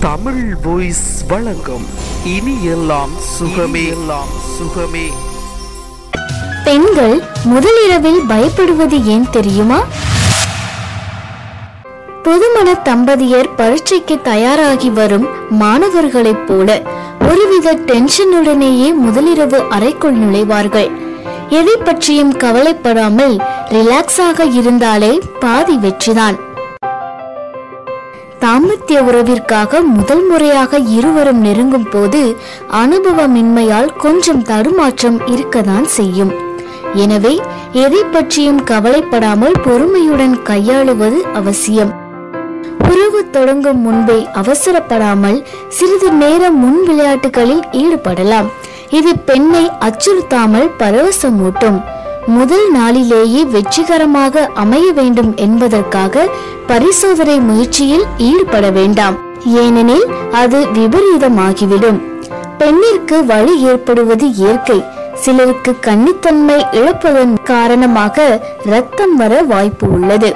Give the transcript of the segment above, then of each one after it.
Tamil voice வழங்கும் இனி எல்லாம் சுகமே. எல்லாம் சுகமே. பெண்கள் முதலிரவில் பயப்படுவது ஏன் தெரியுமா? புதுமண தம்பதியர் பரீட்சைக்கு தயாராகி வரும் மாணவர்களைப் போல ஒருவித டென்ஷனுடனேயே முதலிரவு அறைக்குள் நுழைவார்கள். எதை பற்றியும் கவலைப்படாமல் ரிலாக்ஸாக இருந்தாலே பாதி வெற்றிதான். தாம்பத்திய உறவிற்காக முதல் முறையாக இருவரும் நெருங்கும் போது அனுபவமின்மையால் கொஞ்சம் தடுமாற்றம் இருக்கத்தான் செய்யும். எனவே எதை பற்றியும் கவலைப்படாமல் பொறுமையுடன் கையாளுவது அவசியம். உறவு தொடங்கும் முன்பே அவசரப்படாமல் சிறிது நேரம் முன் விளையாட்டுகளில் ஈடுபடலாம். இது பெண்ணை அச்சுறுத்தாமல் பரவசமூட்டும். முதல் நாளிலேயே வெற்றிகரமாக அமைய வேண்டும் என்பதற்காக பரிசோதனை முயற்சியில் ஈடுபட வேண்டாம். ஏனெனில் அது விபரீதமாகிவிடும். பெண்ணிற்கு வழி ஏற்படுவது இயற்கை. சிலருக்கு கன்னித்தன்மை இழப்பதன் காரணமாக ரத்தம் வர வாய்ப்பு உள்ளது.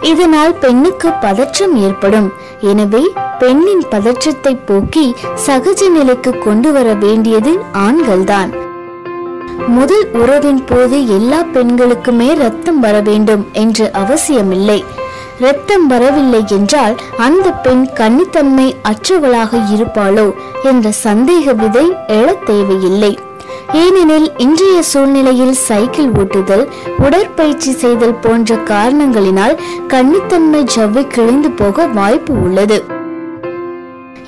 இதனால் பெண்ணுக்கு பதற்றம் ஏற்படும். எனவே பெண்ணின் பதற்றத்தை போக்கி சகஜ நிலைக்கு கொண்டு வர வேண்டியது ஆண்கள்தான். முதல் உறவின் போது எல்லா பெண்களுக்குமே ரத்தம் வர வேண்டும் என்று அவசியமில்லை. ரத்தம் வரவில்லை என்றால் அந்த பெண் கன்னித்தன்மை அற்றவளாக இருப்பாளோ என்ற சந்தேக விதை எழத் தேவையில்லை. ஏனெனில் இன்றைய சூழ்நிலையில் சைக்கிள் ஓட்டுதல் உடற்பயிற்சி செய்தல் போன்ற காரணங்களினால் கன்னித்தன்மை ஜவ்வை கிழிந்து போக வாய்ப்பு உள்ளது.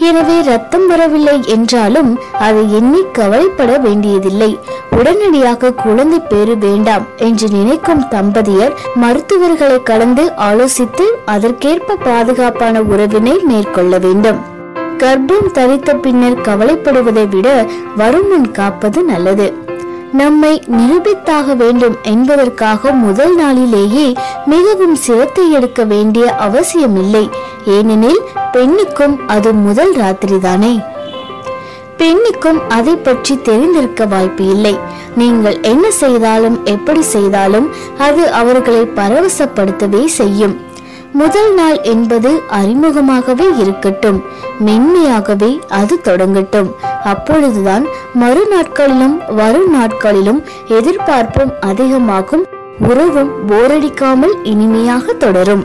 எனவே ரத்தம் வரவில்லை என்றாலும் அதை எண்ணி கவலைப்பட வேண்டியதில்லை. உடனடியாக குழந்தை பேறு வேண்டாம் என்று நினைக்கும் தம்பதியர் மருத்துவர்களை கலந்து ஆலோசித்து அதற்கேற்ப பாதுகாப்பான உறவினை மேற்கொள்ள வேண்டும். கர்ப்பம் தரித்த பின்னர் கவலைப்படுவதை விட வருமுன் காப்பது நல்லது. நம்மை நிரூபித்தாக வேண்டும் என்பதற்காக முதல் நாளிலேயே மிகவும் சிரத்தை எடுக்க வேண்டிய அவசியமில்லை. ஏனெனில் பெண்ணுக்கும் அது முதல் ராத்திரி தானே பெண்ணுக்கும் அதை பற்றி தெரிந்திருக்க வாய்ப்பு இல்லை. நீங்கள் என்ன செய்தாலும் எப்படி செய்தாலும் அது அவர்களை பரவசப்படுத்தவே செய்யும். முதல் நாள் என்பது அறிமுகமாகவே இருக்கட்டும். மென்மையாகவே அது தொடங்கட்டும். அப்பொழுதுதான் மறுநாட்களிலும் வரும் நாட்களிலும் எதிர்பார்ப்பும் அதிகமாகும் உறவும் போரடிக்காமல் இனிமையாக தொடரும்.